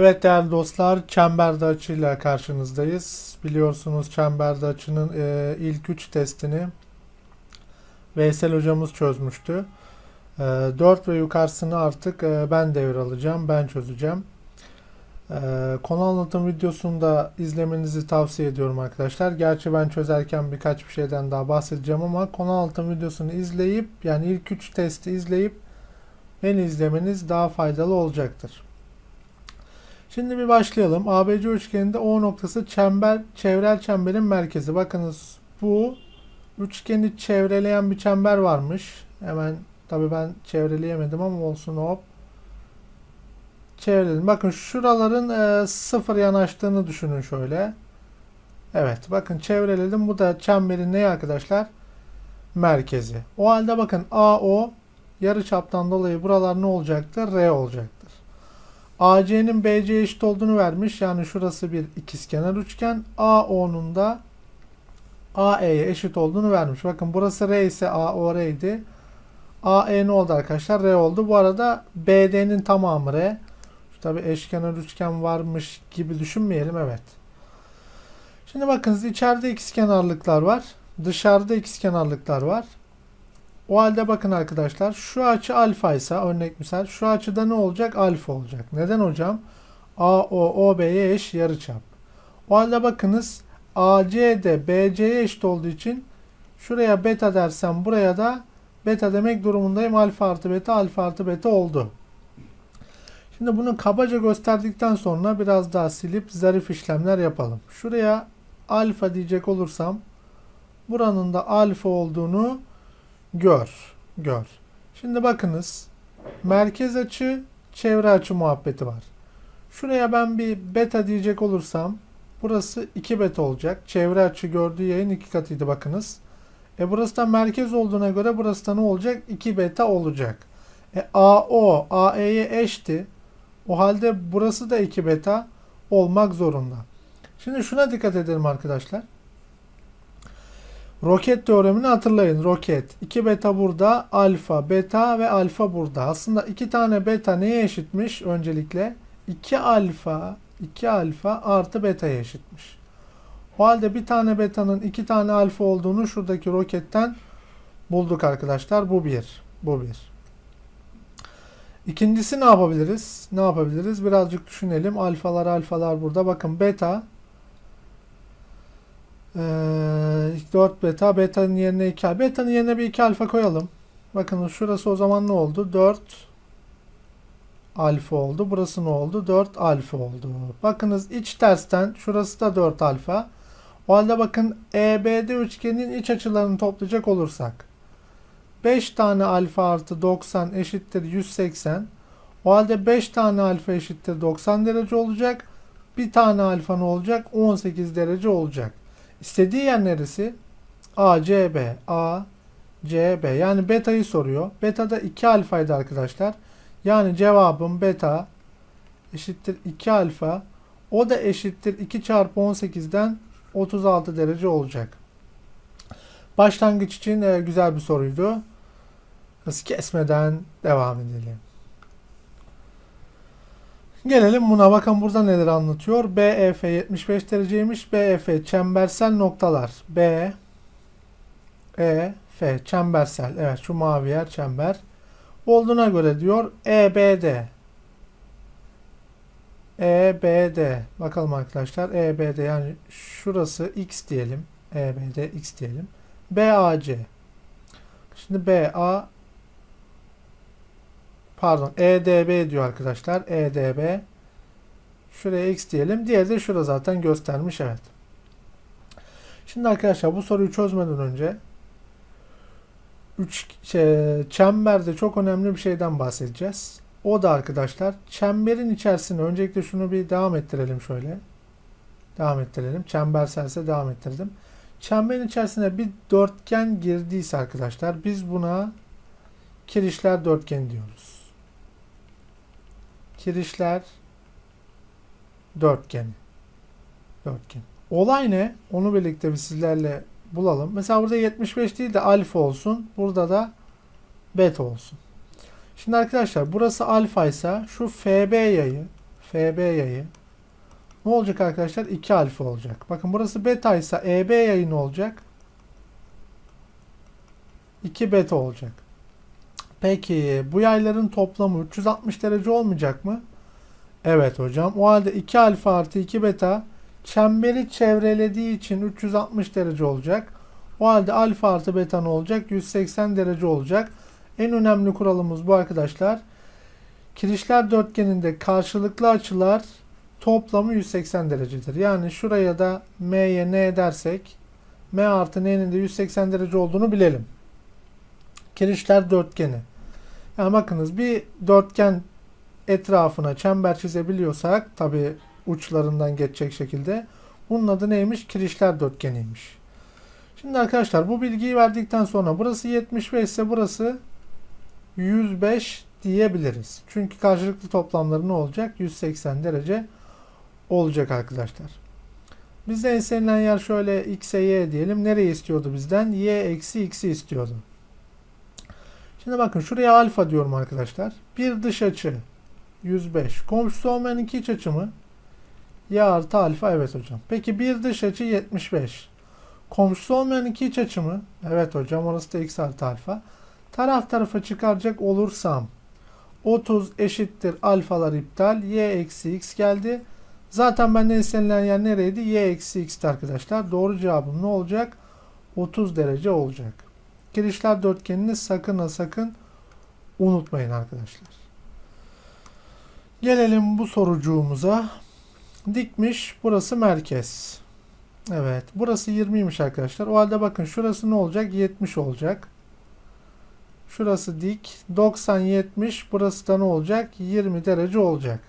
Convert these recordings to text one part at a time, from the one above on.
Evet değerli dostlar, çemberde açıyla karşınızdayız. Biliyorsunuz çemberde açının e, ilk 3 testini Veysel hocamız çözmüştü. E, 4 ve yukarısını artık e, ben devralacağım, ben çözeceğim. E, konu anlatım videosunu da izlemenizi tavsiye ediyorum arkadaşlar. Gerçi ben çözerken birkaç bir şeyden daha bahsedeceğim ama konu anlatım videosunu izleyip yani ilk 3 testi izleyip beni izlemeniz daha faydalı olacaktır. Şimdi bir başlayalım. ABC üçgeninde O noktası çember, çevrel çemberin merkezi. Bakınız bu üçgeni çevreleyen bir çember varmış. Hemen tabi ben çevreleyemedim ama olsun hop. Çevreledim. Bakın şuraların e, sıfır yanaştığını düşünün şöyle. Evet bakın çevreledim. Bu da çemberin ne arkadaşlar? Merkezi. O halde bakın AO yarıçaptan dolayı buralar ne olacaktır? R olacaktır. AC'nin BC'ye eşit olduğunu vermiş. Yani şurası bir ikizkenar üçgen. AO'nun da AE'ye eşit olduğunu vermiş. Bakın burası R ise AO R'ydi. AE ne oldu arkadaşlar? R oldu. Bu arada BD'nin tamamı R. Şu tabi eşkenar üçgen varmış gibi düşünmeyelim. Evet. Şimdi bakınız içeride ikizkenarlıklar var. Dışarıda ikizkenarlıklar var. O halde bakın arkadaşlar şu açı alfa ise örnek misal şu açıda ne olacak? Alfa olacak. Neden hocam? AO OB'ye eş yarıçap. O halde bakınız AC de BC'ye eşit olduğu için şuraya beta dersem buraya da beta demek durumundayım. Alfa artı beta alfa artı beta oldu. Şimdi bunu kabaca gösterdikten sonra biraz daha silip zarif işlemler yapalım. Şuraya alfa diyecek olursam buranın da alfa olduğunu Gör. Gör. Şimdi bakınız. Merkez açı, çevre açı muhabbeti var. Şuraya ben bir beta diyecek olursam burası 2 beta olacak. Çevre açı gördüğü yayın 2 katıydı bakınız. E burası da merkez olduğuna göre burası da ne olacak? 2 beta olacak. E AO AE'ye eşti. O halde burası da 2 beta olmak zorunda. Şimdi şuna dikkat edelim arkadaşlar. Roket teoremini hatırlayın. Roket. 2 beta burada, alfa, beta ve alfa burada. Aslında 2 tane beta neye eşitmiş öncelikle? 2 alfa, 2 alfa artı beta'ya eşitmiş. O halde bir tane beta'nın 2 tane alfa olduğunu şuradaki roketten bulduk arkadaşlar. Bu bir. Bu bir. İkincisi ne yapabiliriz? Ne yapabiliriz? Birazcık düşünelim. Alfalar alfalar burada. Bakın beta 4 beta. Beta'nın yerine 2 alfa. Beta'nın yerine bir 2 alfa koyalım. Bakın şurası o zaman ne oldu? 4 alfa oldu. Burası ne oldu? 4 alfa oldu. Bakınız iç tersten şurası da 4 alfa. O halde bakın EBD üçgenin iç açılarını toplayacak olursak 5 tane alfa artı 90 eşittir 180. O halde 5 tane alfa eşittir 90 derece olacak. Bir tane alfa ne olacak? 18 derece olacak. İstediği yer neresi? A, C, B. A, C, B. Yani beta'yı soruyor. Beta da 2 alfaydı arkadaşlar. Yani cevabım beta eşittir 2 alfa. O da eşittir 2 çarpı 18'den 36 derece olacak. Başlangıç için e, güzel bir soruydu. Hız kesmeden devam edelim. Gelelim buna. Bakın burada neler anlatıyor. BEF 75 dereceymiş. BEF çembersel noktalar. B E F çembersel. Evet şu mavi yer çember. Olduğuna göre diyor EBD EBD bakalım arkadaşlar EBD yani şurası X diyelim. EBD X diyelim. BAC Şimdi BA pardon EDB diyor arkadaşlar. EDB şuraya X diyelim. Diğeri de şurada zaten göstermiş evet. Şimdi arkadaşlar bu soruyu çözmeden önce üç, şey, çemberde çok önemli bir şeyden bahsedeceğiz. O da arkadaşlar çemberin içerisine öncelikle şunu bir devam ettirelim şöyle. Devam ettirelim. Çemberselse devam ettirdim. Çemberin içerisine bir dörtgen girdiyse arkadaşlar biz buna kirişler dörtgen diyoruz. Kirişler dörtgeni. Dörtgen. Olay ne? Onu birlikte bir sizlerle bulalım. Mesela burada 75 değil de alfa olsun. Burada da beta olsun. Şimdi arkadaşlar burası alfa ise şu FB yayı FB yayı ne olacak arkadaşlar? 2 alfa olacak. Bakın burası beta ise EB yayı ne olacak? 2 beta olacak. Peki bu yayların toplamı 360 derece olmayacak mı? Evet hocam. O halde 2 alfa artı 2 beta çemberi çevrelediği için 360 derece olacak. O halde alfa artı beta ne olacak? 180 derece olacak. En önemli kuralımız bu arkadaşlar. Kirişler dörtgeninde karşılıklı açılar toplamı 180 derecedir. Yani şuraya da m'ye n dersek m artı n'nin de 180 derece olduğunu bilelim. Kirişler dörtgeni. Yani bakınız bir dörtgen etrafına çember çizebiliyorsak tabi uçlarından geçecek şekilde bunun adı neymiş? Kirişler dörtgeniymiş. Şimdi arkadaşlar bu bilgiyi verdikten sonra burası 75 ise burası 105 diyebiliriz. Çünkü karşılıklı toplamları ne olacak? 180 derece olacak arkadaşlar. Bizden istenilen yer şöyle x'e y diyelim. Nereyi istiyordu bizden? y eksi x'i istiyordu. Şimdi bakın şuraya alfa diyorum arkadaşlar. Bir dış açı 105. Komşusu olmayan iki iç açı mı? Y artı alfa evet hocam. Peki bir dış açı 75. Komşusu olmayan iki iç açı mı? Evet hocam orası da x artı alfa. Taraf tarafa çıkaracak olursam 30 eşittir alfalar iptal. Y eksi x geldi. Zaten benden istenilen yer nereydi? Y eksi x'ti arkadaşlar. Doğru cevabım ne olacak? 30 derece olacak. Kirişler dörtgenini sakın ha sakın unutmayın arkadaşlar. Gelelim bu sorucuğumuza. Dikmiş. Burası merkez. Evet. Burası 20'ymiş arkadaşlar. O halde bakın şurası ne olacak? 70 olacak. Şurası dik. 90 70. Burası da ne olacak? 20 derece olacak.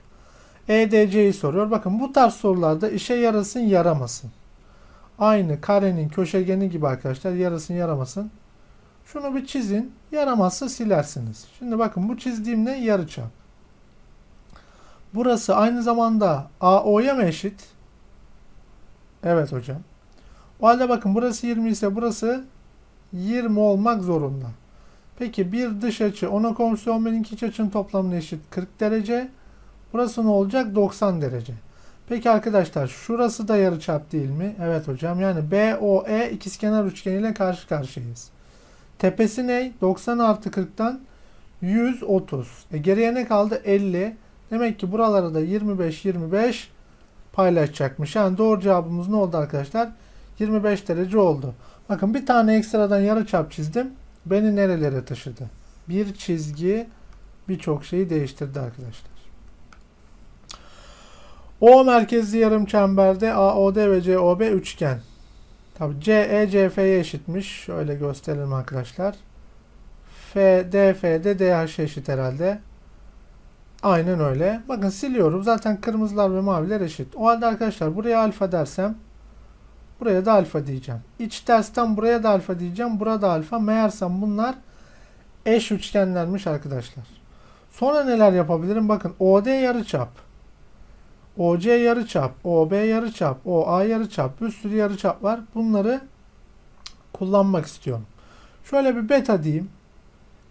EDC'yi soruyor. Bakın bu tarz sorularda işe yarasın yaramasın. Aynı karenin köşegeni gibi arkadaşlar yarasın yaramasın. Şunu bir çizin. Yaramazsa silersiniz. Şimdi bakın bu çizdiğim ne? Yarıçap. Burası aynı zamanda AO'ya mı eşit? Evet hocam. O halde bakın burası 20 ise burası 20 olmak zorunda. Peki bir dış açı ona komşu olmayan iki iç açının toplamına eşit 40 derece. Burası ne olacak? 90 derece. Peki arkadaşlar şurası da yarıçap değil mi? Evet hocam. Yani BOE ikizkenar üçgeniyle karşı karşıyayız. Tepesi ne? 90 artı 40'tan 130. E geriye ne kaldı? 50. Demek ki buralara da 25-25 paylaşacakmış. Yani doğru cevabımız ne oldu arkadaşlar? 25 derece oldu. Bakın bir tane ekstradan yarıçap çizdim. Beni nerelere taşıdı? Bir çizgi birçok şeyi değiştirdi arkadaşlar. O merkezli yarım çemberde AOD ve COB üçgen. Tabi CE CF'ye eşitmiş. Şöyle gösterelim arkadaşlar. F, DF de DH eşit herhalde. Aynen öyle. Bakın siliyorum. Zaten kırmızılar ve maviler eşit. O halde arkadaşlar buraya alfa dersem buraya da alfa diyeceğim. İç tersten buraya da alfa diyeceğim. Burada alfa. Meğersem bunlar eş üçgenlermiş arkadaşlar. Sonra neler yapabilirim? Bakın OD yarıçap. OC yarıçap, OB yarıçap, OA yarıçap, bir sürü yarıçap var. Bunları kullanmak istiyorum. Şöyle bir beta diyeyim.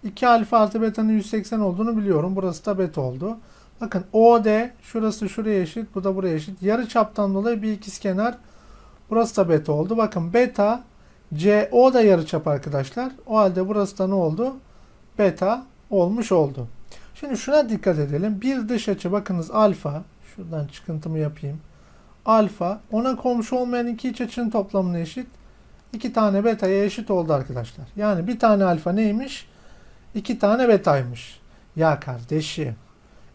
2 alfa artı beta'nın 180 olduğunu biliyorum. Burası da beta oldu. Bakın OD şurası şuraya eşit, bu da buraya eşit. Yarı çaptan dolayı bir ikizkenar. Burası da beta oldu. Bakın beta CO da yarı çap arkadaşlar. O halde burası da ne oldu? Beta olmuş oldu. Şimdi şuna dikkat edelim. Bir dış açı bakınız alfa. Şuradan çıkıntımı yapayım. Alfa ona komşu olmayan iki iç açının toplamına eşit. İki tane beta'ya eşit oldu arkadaşlar. Yani bir tane alfa neymiş? İki tane betaymış. Ya kardeşim.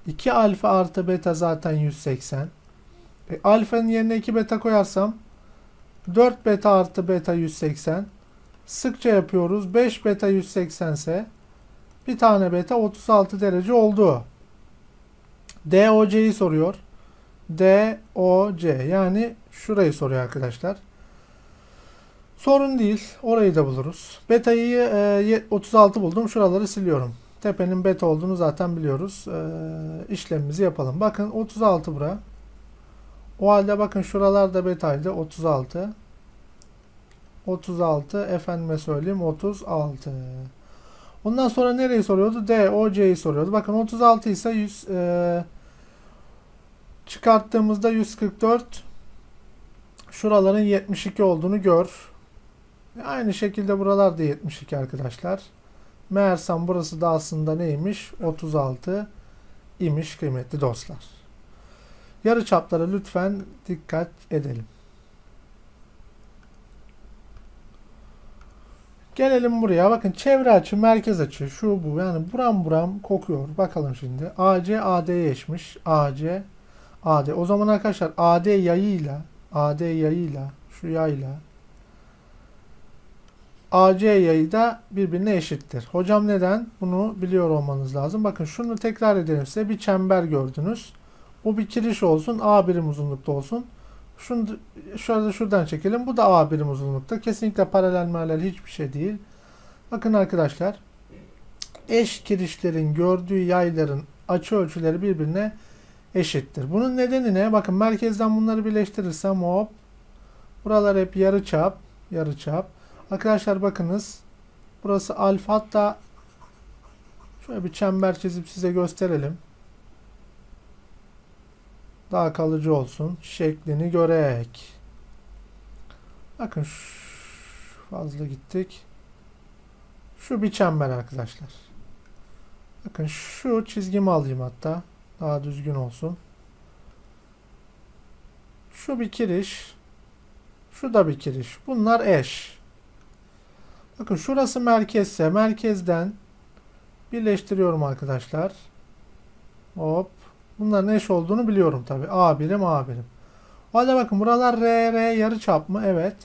2 alfa artı beta zaten 180. E, alfanın yerine 2 beta koyarsam 4 beta artı beta 180. Sıkça yapıyoruz. 5 beta 180 ise bir tane beta 36 derece oldu. DOC'yi soruyor. DOC yani şurayı soruyor arkadaşlar. Sorun değil. Orayı da buluruz. Beta'yı e, 36 buldum. Şuraları siliyorum. Tepenin beta olduğunu zaten biliyoruz. E, işlemimizi yapalım. Bakın 36 bura. O halde bakın şuralarda betaydı. 36. 36. Efendime söyleyeyim 36. Ondan sonra nereyi soruyordu? D, O, C'yi soruyordu. Bakın 36 ise 100, e, Çıkarttığımızda 144. Şuraların 72 olduğunu gör. Aynı şekilde buralar da 72 arkadaşlar. Meğersem burası da aslında neymiş? 36 imiş kıymetli dostlar. Yarı çaplara lütfen dikkat edelim. Gelelim buraya. Bakın çevre açı, merkez açı, şu bu. Yani buram buram kokuyor. Bakalım şimdi. AC AD'ye eşmiş. AC AD. O zaman arkadaşlar AD yayıyla AD yayıyla şu yayla AC yayı da birbirine eşittir. Hocam neden? Bunu biliyor olmanız lazım. Bakın şunu tekrar edelim size. Bir çember gördünüz. Bu bir kiriş olsun. A birim uzunlukta olsun. Şunu şöyle şuradan çekelim. Bu da A birim uzunlukta. Kesinlikle paralel paralel hiçbir şey değil. Bakın arkadaşlar. Eş kirişlerin gördüğü yayların açı ölçüleri birbirine eşittir. Bunun nedeni ne? Bakın merkezden bunları birleştirirsem hop. Buralar hep yarı çap. Yarı çap. Arkadaşlar bakınız. Burası alfa hatta şöyle bir çember çizip size gösterelim. Daha kalıcı olsun. Şeklini görek. Bakın fazla gittik. Şu bir çember arkadaşlar. Bakın şu çizgimi alayım hatta. Daha düzgün olsun. Şu bir kiriş. Şu da bir kiriş. Bunlar eş. Bakın şurası merkezse merkezden birleştiriyorum arkadaşlar. Hop. Bunların eş olduğunu biliyorum tabi. A birim A birim. O halde bakın buralar R R yarı çap mı? Evet.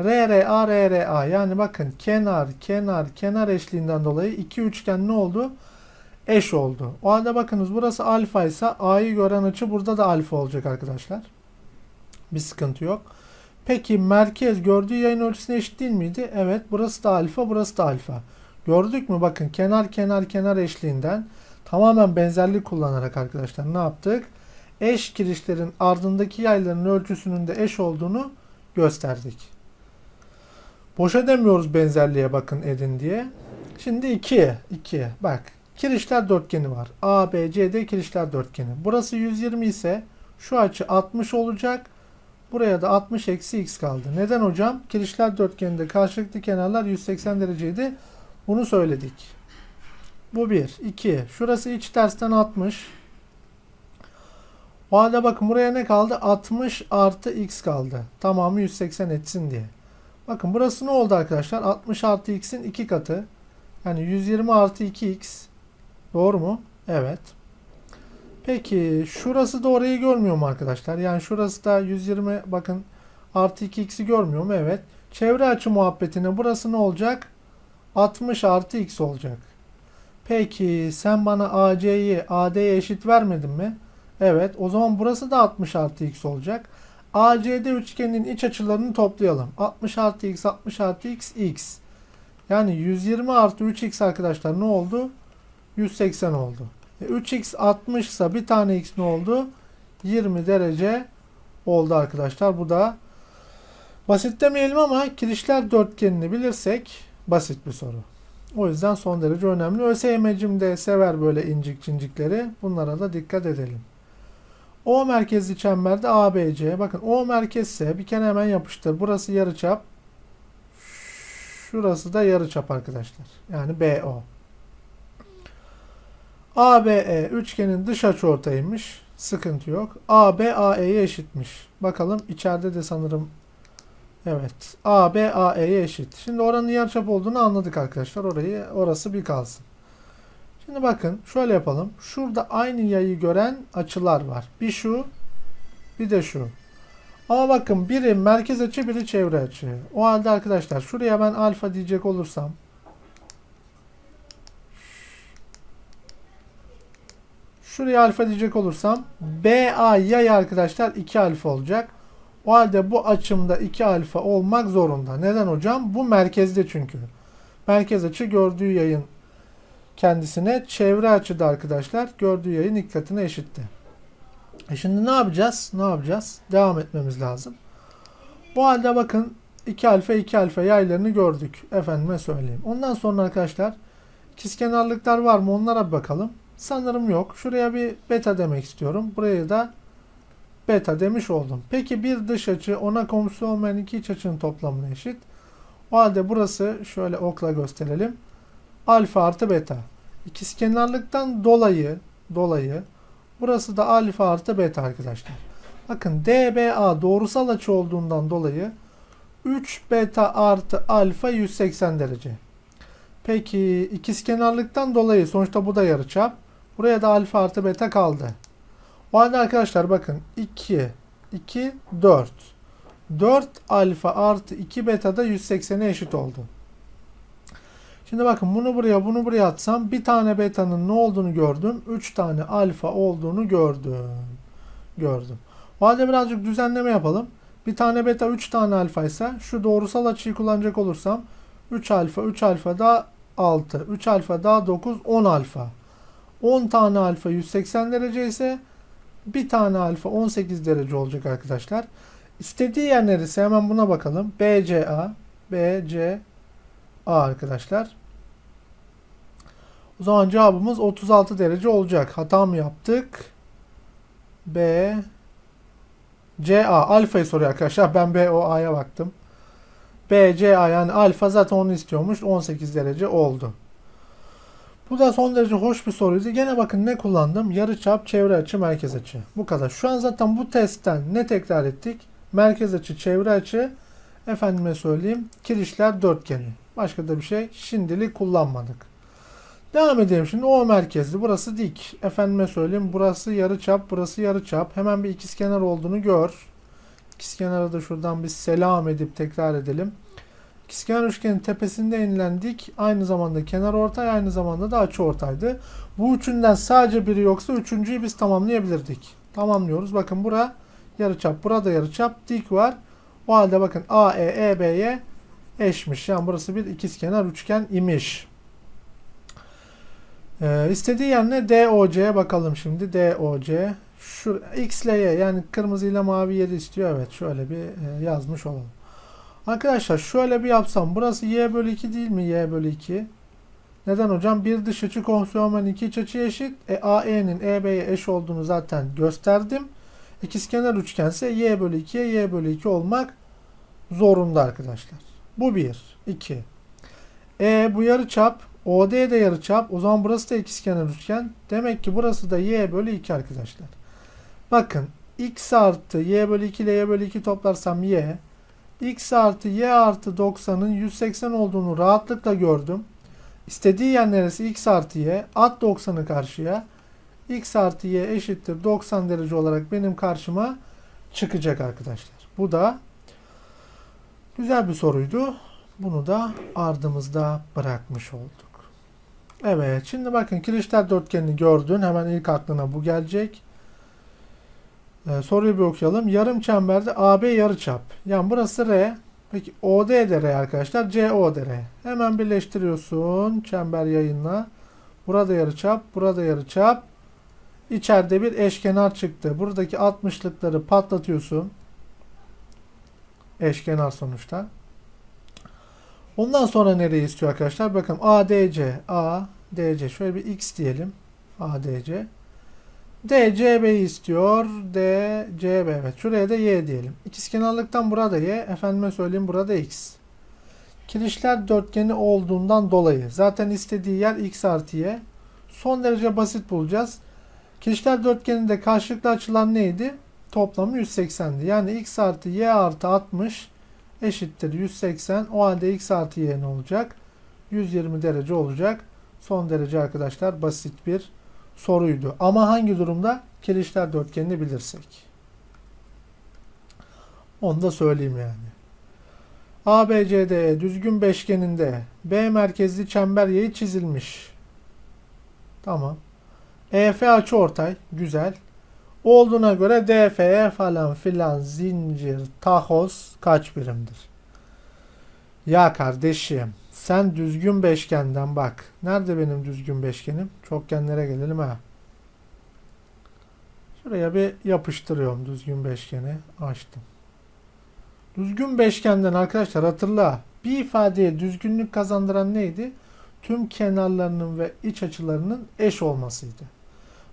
R R A R R A yani bakın kenar kenar kenar eşliğinden dolayı iki üçgen ne oldu? Eş oldu. O halde bakınız burası alfa ise A'yı gören açı burada da alfa olacak arkadaşlar. Bir sıkıntı yok. Peki merkez gördüğü yayın ölçüsüne eşit değil miydi? Evet. Burası da alfa, burası da alfa. Gördük mü? Bakın kenar kenar kenar eşliğinden tamamen benzerlik kullanarak arkadaşlar ne yaptık? Eş kirişlerin ardındaki yayların ölçüsünün de eş olduğunu gösterdik. Boşa demiyoruz benzerliğe bakın edin diye. Şimdi 2. 2. Bak. Kirişler dörtgeni var. A, B, C, D kirişler dörtgeni. Burası 120 ise şu açı 60 olacak. Buraya da 60 eksi x kaldı. Neden hocam? Kirişler dörtgeninde karşılıklı kenarlar 180 dereceydi. Bunu söyledik. Bu 1. 2. Şurası iç tersten 60. O halde bakın buraya ne kaldı? 60 artı x kaldı. Tamamı 180 etsin diye. Bakın burası ne oldu arkadaşlar? 60 artı x'in 2 katı. Yani 120 artı 2x. Doğru mu? Evet. Peki şurası da orayı görmüyor mu arkadaşlar? Yani şurası da 120 bakın artı 2x'i görmüyor mu? Evet. Çevre açı muhabbetine burası ne olacak? 60 artı x olacak. Peki sen bana AC'yi AD'ye eşit vermedin mi? Evet. O zaman burası da 60 artı x olacak. ACD üçgeninin iç açılarını toplayalım. 60 artı x 60 artı x x. Yani 120 artı 3x arkadaşlar ne oldu? 180 oldu. E, 3x 60 ise bir tane x ne oldu? 20 derece oldu arkadaşlar. Bu da basit demeyelim ama kirişler dörtgenini bilirsek basit bir soru. O yüzden son derece önemli. ÖSYM'cim de sever böyle incik cincikleri. Bunlara da dikkat edelim. O merkezli çemberde ABC. Bakın O merkezse bir kere hemen yapıştır. Burası yarıçap. Şurası da yarıçap arkadaşlar. Yani BO. ABE üçgenin dış açıortayıymış. Sıkıntı yok. AB AE'ye eşitmiş. Bakalım içeride de sanırım evet. AB AE'ye eşit. Şimdi oranın yarıçap olduğunu anladık arkadaşlar. Orayı orası bir kalsın. Şimdi bakın şöyle yapalım. Şurada aynı yayı gören açılar var. Bir şu, bir de şu. Ama bakın biri merkez açı, biri çevre açı. O halde arkadaşlar şuraya ben alfa diyecek olursam Şuraya alfa diyecek olursam BA yay arkadaşlar 2 alfa olacak. O halde bu açımda 2 alfa olmak zorunda. Neden hocam? Bu merkezde çünkü. Merkez açı gördüğü yayın kendisine çevre açıda arkadaşlar gördüğü yayın ilk eşitti. E şimdi ne yapacağız? Ne yapacağız? Devam etmemiz lazım. Bu halde bakın 2 alfa 2 alfa yaylarını gördük. Efendime söyleyeyim. Ondan sonra arkadaşlar ikizkenarlıklar var mı onlara bir bakalım. Sanırım yok. Şuraya bir beta demek istiyorum. Buraya da beta demiş oldum. Peki bir dış açı ona komşu olmayan iki iç açının toplamına eşit. O halde burası şöyle okla gösterelim. Alfa artı beta. İkizkenarlıktan dolayı dolayı burası da alfa artı beta arkadaşlar. Bakın DBA doğrusal açı olduğundan dolayı 3 beta artı alfa 180 derece. Peki ikizkenarlıktan dolayı sonuçta bu da yarıçap. Buraya da alfa artı beta kaldı. O halde arkadaşlar bakın 2, 2, 4. 4 alfa artı 2 beta da 180'e eşit oldu. Şimdi bakın bunu buraya bunu buraya atsam bir tane beta'nın ne olduğunu gördüm. 3 tane alfa olduğunu gördüm. Gördüm. O halde birazcık düzenleme yapalım. Bir tane beta 3 tane alfa ise şu doğrusal açıyı kullanacak olursam 3 alfa 3 alfa da 6 3 alfa daha 9 10 alfa. 10 tane alfa 180 derece ise bir tane alfa 18 derece olacak arkadaşlar. İstediği yer neresi? Hemen buna bakalım. BCA BCA arkadaşlar. O zaman cevabımız 36 derece olacak. Hata mı yaptık? B CA alfayı soruyor arkadaşlar. Ben BOA'ya baktım. BCA yani alfa zaten onu istiyormuş. 18 derece oldu. Bu da son derece hoş bir soruydu. Gene bakın ne kullandım? Yarıçap, çevre açı, merkez açı. Bu kadar. Şu an zaten bu testten ne tekrar ettik? Merkez açı, çevre açı, efendime söyleyeyim, kirişler dörtgeni. Başka da bir şey şimdilik kullanmadık. Devam edelim şimdi. O merkezli. Burası dik. Efendime söyleyeyim. Burası yarıçap, burası yarıçap. Hemen bir ikizkenar olduğunu gör. İkizkenara da şuradan bir selam edip tekrar edelim. İkizkenar üçgenin tepesinde inilen dik aynı zamanda kenar ortay aynı zamanda da açı ortaydı. Bu üçünden sadece biri yoksa üçüncüyü biz tamamlayabilirdik. Tamamlıyoruz. Bakın bura yarıçap, burada yarıçap, dik var. O halde bakın AE EB'ye eşmiş. Yani burası bir ikizkenar üçgen imiş. Ee, istediği yer ne? DOC'ye bakalım şimdi. DOC. Şu X ile Y yani kırmızı ile mavi yeri istiyor. Evet şöyle bir e, yazmış olalım. Arkadaşlar şöyle bir yapsam. Burası Y bölü 2 değil mi? Y bölü 2. Neden hocam? Bir dış açı olmayan iki iç açı eşit. E, AE'nin EB'ye eş olduğunu zaten gösterdim. İkizkenar üçgense Y bölü 2'ye Y bölü 2 olmak zorunda arkadaşlar. Bu bir. 2. E bu yarıçap. OD de yarıçap. O zaman burası da ikizkenar üçgen. Demek ki burası da Y bölü 2 arkadaşlar. Bakın x artı y bölü 2 ile y bölü 2 toplarsam y. x artı y artı 90'ın 180 olduğunu rahatlıkla gördüm. İstediği yer neresi? x artı y. At 90'ı karşıya. x artı y eşittir 90 derece olarak benim karşıma çıkacak arkadaşlar. Bu da güzel bir soruydu. Bunu da ardımızda bırakmış olduk. Evet şimdi bakın kirişler dörtgenini gördün. Hemen ilk aklına bu gelecek. Ee, soruyu bir okuyalım. Yarım çemberde AB yarıçap. Yani burası R. Peki OD de R arkadaşlar. CO de R. Hemen birleştiriyorsun. Çember yayınla. Burada yarıçap. Burada yarıçap. İçeride bir eşkenar çıktı. Buradaki 60'lıkları patlatıyorsun. Eşkenar sonuçta. Ondan sonra nereyi istiyor arkadaşlar? Bakın ADC. ADC. Şöyle bir X diyelim. ADC. DCB'yi istiyor. DCB. Evet. Şuraya da Y diyelim. İkizkenarlıktan burada Y. Efendime söyleyeyim burada X. Kirişler dörtgeni olduğundan dolayı zaten istediği yer X artı Y. Son derece basit bulacağız. Kirişler dörtgeninde karşılıklı açılan neydi? Toplamı 180'di. Yani X artı Y artı 60 eşittir 180. O halde X artı Y ne olacak? 120 derece olacak. Son derece arkadaşlar basit bir soruydu. Ama hangi durumda? Kirişler dörtgenini bilirsek. Onu da söyleyeyim yani. ABCD düzgün beşgeninde B merkezli çember yayı çizilmiş. Tamam. EF açıortay. Güzel. Olduğuna göre DFE falan filan zincir tahoz kaç birimdir? Ya kardeşim sen düzgün beşgenden bak. Nerede benim düzgün beşgenim? Çokgenlere gelelim ha. Şuraya bir yapıştırıyorum düzgün beşgeni. Açtım. Düzgün beşgenden arkadaşlar hatırla. Bir ifadeye düzgünlük kazandıran neydi? Tüm kenarlarının ve iç açılarının eş olmasıydı.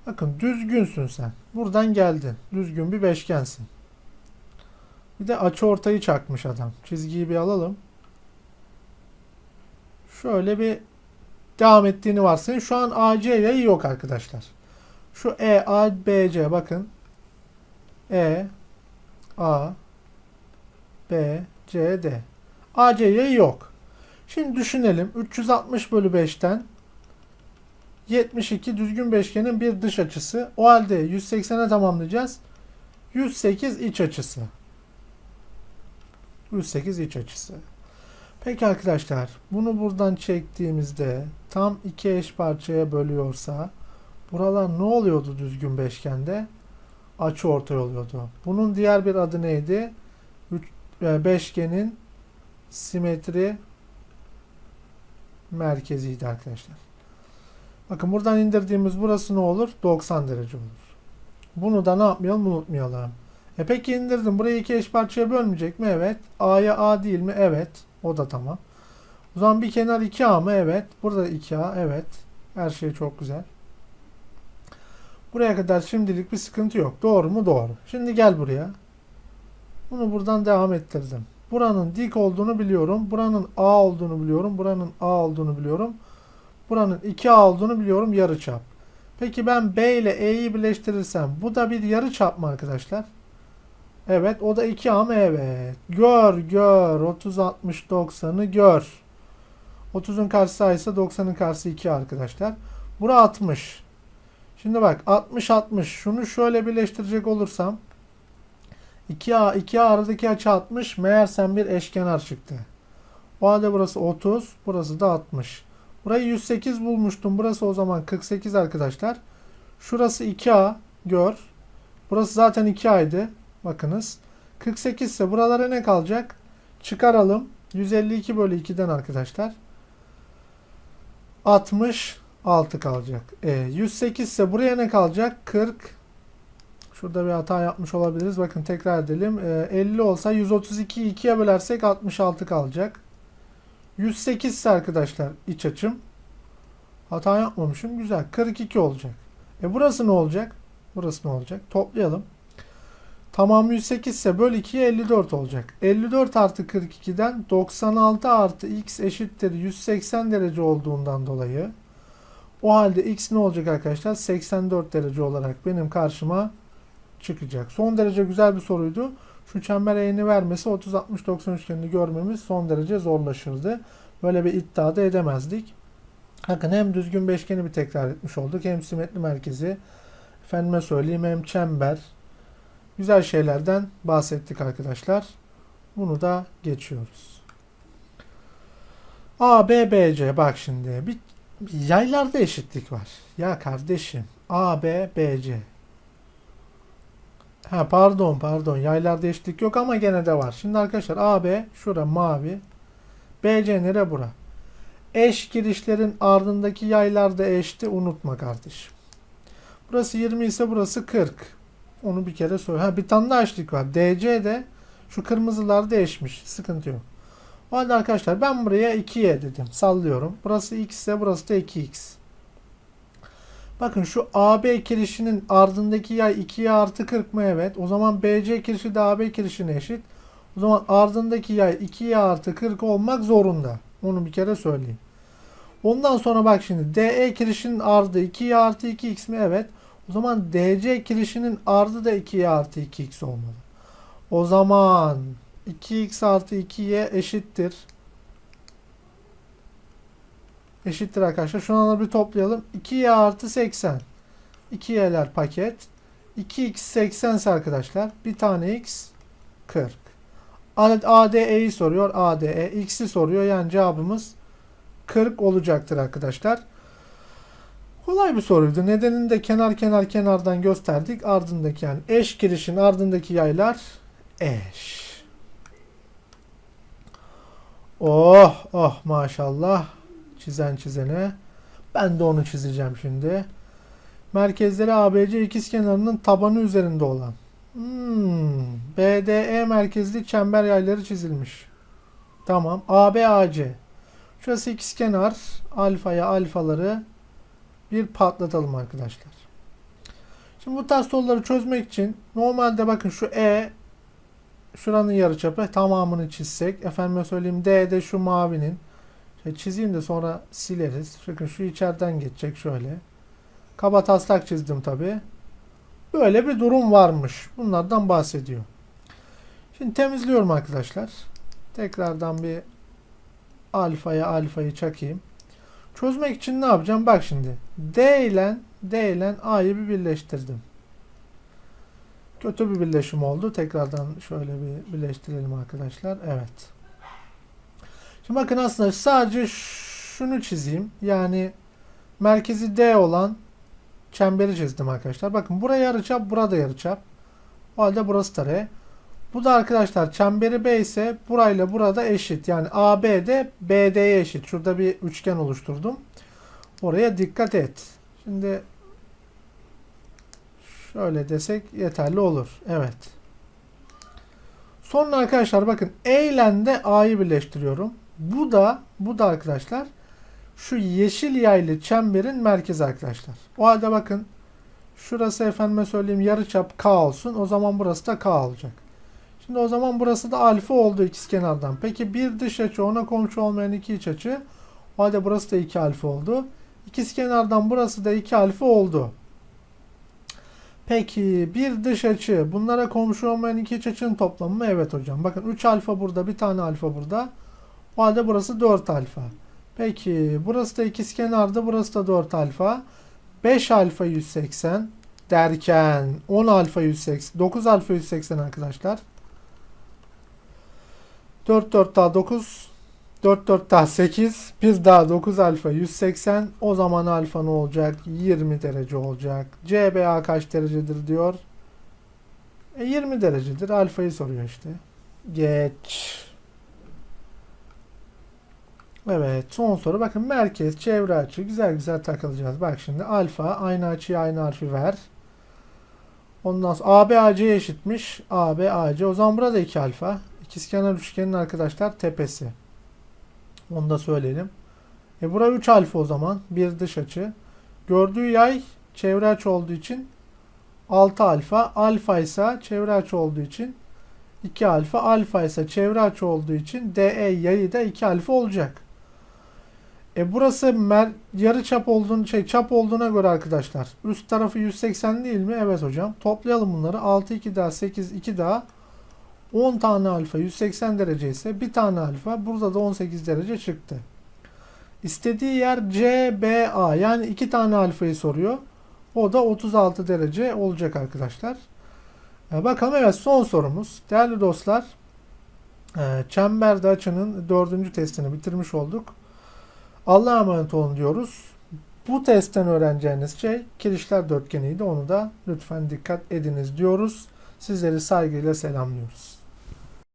Bakın düzgünsün sen. Buradan geldin. Düzgün bir beşgensin. Bir de açı ortayı çakmış adam. Çizgiyi bir alalım. Şöyle bir devam ettiğini varsayın. Şu an AC yayı yok arkadaşlar. Şu E, A, B, C bakın. E, A, B, C, D. AC yayı yok. Şimdi düşünelim. 360 bölü 5'ten 72 düzgün beşgenin bir dış açısı. O halde 180'e tamamlayacağız. 108 iç açısı. 108 iç açısı. Peki arkadaşlar bunu buradan çektiğimizde tam iki eş parçaya bölüyorsa buralar ne oluyordu düzgün beşgende? Açı ortay oluyordu. Bunun diğer bir adı neydi? Üç, e, beşgenin simetri merkeziydi arkadaşlar. Bakın buradan indirdiğimiz burası ne olur? 90 derece olur. Bunu da ne yapmayalım? Unutmayalım. E peki indirdim. Burayı iki eş parçaya bölmeyecek mi? Evet. A'ya A değil mi? Evet. O da tamam. O zaman bir kenar 2A mı? Evet. Burada 2A. Evet. Her şey çok güzel. Buraya kadar şimdilik bir sıkıntı yok. Doğru mu? Doğru. Şimdi gel buraya. Bunu buradan devam ettirdim. Buranın dik olduğunu biliyorum. Buranın A olduğunu biliyorum. Buranın A olduğunu biliyorum. Buranın 2A olduğunu biliyorum. Yarıçap. Peki ben B ile E'yi birleştirirsem bu da bir yarıçap mı arkadaşlar? Evet o da 2A mı? Evet. Gör gör. 30 60 90'ı gör. 30'un karşısı A ise 90'ın karşısı 2 arkadaşlar. Bura 60. Şimdi bak 60 60. Şunu şöyle birleştirecek olursam 2A 2A aradaki açı 60. Meğersem bir eşkenar çıktı. O halde burası 30. Burası da 60. Burayı 108 bulmuştum. Burası o zaman 48 arkadaşlar. Şurası 2A. Gör. Burası zaten 2A'ydı. Bakınız. 48 ise buralara ne kalacak? Çıkaralım. 152 bölü 2'den arkadaşlar. 66 kalacak. E, 108 ise buraya ne kalacak? 40. Şurada bir hata yapmış olabiliriz. Bakın tekrar edelim. E, 50 olsa 132'yi 2'ye bölersek 66 kalacak. 108 ise arkadaşlar iç açım. Hata yapmamışım. Güzel. 42 olacak. E burası ne olacak? Burası ne olacak? Toplayalım. Tamamı 108 ise böl 2'ye 54 olacak. 54 artı 42'den 96 artı x eşittir 180 derece olduğundan dolayı o halde x ne olacak arkadaşlar? 84 derece olarak benim karşıma çıkacak. Son derece güzel bir soruydu. Şu çember eğini vermesi 30-60-90 üçgenini görmemiz son derece zorlaşırdı. Böyle bir iddia da edemezdik. Bakın hem düzgün beşgeni bir tekrar etmiş olduk. Hem simetri merkezi. Efendime söyleyeyim hem çember. Güzel şeylerden bahsettik arkadaşlar. Bunu da geçiyoruz. A, B, B, C. Bak şimdi. Bir, yaylarda eşitlik var. Ya kardeşim. A, B, B, C. Ha pardon pardon. Yaylarda eşitlik yok ama gene de var. Şimdi arkadaşlar A, B. Şura mavi. B, C nere bura? Eş girişlerin ardındaki yaylar da eşti. Unutma kardeşim. Burası 20 ise burası 40. Onu bir kere söyle. Ha bir tane daha eşlik var. DC de şu kırmızılar değişmiş. Sıkıntı yok. O halde arkadaşlar ben buraya 2y dedim. Sallıyorum. Burası x ise burası da 2x. Bakın şu AB kirişinin ardındaki yay 2y artı 40 mı? Evet. O zaman BC kirişi de AB kirişine eşit. O zaman ardındaki yay 2y artı 40 olmak zorunda. Onu bir kere söyleyeyim. Ondan sonra bak şimdi DE kirişinin ardı 2y artı 2x mi? Evet. O zaman DC kirişinin ardı da 2y artı 2x olmalı. O zaman 2x artı 2y eşittir. Eşittir arkadaşlar. Şunları bir toplayalım. 2y artı 80. 2y'ler paket. 2x 80 ise arkadaşlar. Bir tane x 40. ADE'yi soruyor. ADE. X'i soruyor. Yani cevabımız 40 olacaktır arkadaşlar. Kolay bir soruydu. Nedenini de kenar kenar kenardan gösterdik. Ardındaki yani eş girişin ardındaki yaylar eş. Oh oh maşallah. Çizen çizene. Ben de onu çizeceğim şimdi. Merkezleri ABC ikizkenarının tabanı üzerinde olan. Hmm, BDE merkezli çember yayları çizilmiş. Tamam. AB AC. Şurası ikizkenar. Alfaya alfaları bir patlatalım arkadaşlar. Şimdi bu tarz soruları çözmek için normalde bakın şu E şuranın yarıçapı tamamını çizsek. Efendime söyleyeyim D de şu mavinin. Şey çizeyim de sonra sileriz. Bakın şu içeriden geçecek şöyle. Kaba taslak çizdim tabi. Böyle bir durum varmış. Bunlardan bahsediyor. Şimdi temizliyorum arkadaşlar. Tekrardan bir alfaya alfayı çakayım. Çözmek için ne yapacağım? Bak şimdi. D ile D ile A'yı bir birleştirdim. Kötü bir birleşim oldu. Tekrardan şöyle bir birleştirelim arkadaşlar. Evet. Şimdi bakın aslında sadece şunu çizeyim. Yani merkezi D olan çemberi çizdim arkadaşlar. Bakın buraya yarıçap, burada yarıçap. O halde burası da R. Bu da arkadaşlar çemberi B ise burayla burada eşit. Yani AB de BD'ye eşit. Şurada bir üçgen oluşturdum. Oraya dikkat et. Şimdi şöyle desek yeterli olur. Evet. Sonra arkadaşlar bakın E ile A'yı birleştiriyorum. Bu da bu da arkadaşlar şu yeşil yaylı çemberin merkezi arkadaşlar. O halde bakın şurası efendime söyleyeyim yarıçap K olsun. O zaman burası da K olacak. Şimdi o zaman burası da alfa oldu ikizkenardan. Peki bir dış açı ona komşu olmayan iki iç açı. O halde burası da 2 alfa oldu. İkizkenardan burası da 2 alfa oldu. Peki bir dış açı bunlara komşu olmayan iki iç açının toplamı mı? Evet hocam. Bakın 3 alfa burada bir tane alfa burada. O halde burası 4 alfa. Peki burası da ikizkenarda burası da 4 alfa. 5 alfa 180 derken 10 alfa 180 9 alfa 180 arkadaşlar. 4 4 daha 9 4 4 daha 8 bir daha 9 alfa 180 o zaman alfa ne olacak? 20 derece olacak. CBA kaç derecedir diyor. E 20 derecedir. Alfayı soruyor işte. Geç. Evet son soru. Bakın merkez çevre açı. Güzel güzel takılacağız. Bak şimdi alfa aynı açıya aynı harfi ver. Ondan sonra AB AC'ye eşitmiş. AB AC o zaman burada 2 alfa İkizkenar üçgenin arkadaşlar tepesi. Onu da söyleyelim. E bura 3 alfa o zaman. Bir dış açı. Gördüğü yay çevre açı olduğu için 6 alfa. Alfa ise çevre açı olduğu için 2 alfa. Alfa ise çevre açı olduğu için DE yayı da 2 alfa olacak. E burası mer yarı çap olduğunu şey çap olduğuna göre arkadaşlar üst tarafı 180 değil mi? Evet hocam. Toplayalım bunları. 6 2 daha 8 2 daha 10 tane alfa 180 derece ise bir tane alfa burada da 18 derece çıktı. İstediği yer CBA yani iki tane alfayı soruyor. O da 36 derece olacak arkadaşlar. E, bakalım evet son sorumuz. Değerli dostlar e, çemberde açının dördüncü testini bitirmiş olduk. Allah'a emanet olun diyoruz. Bu testten öğreneceğiniz şey kirişler dörtgeniydi. Onu da lütfen dikkat ediniz diyoruz. Sizleri saygıyla selamlıyoruz.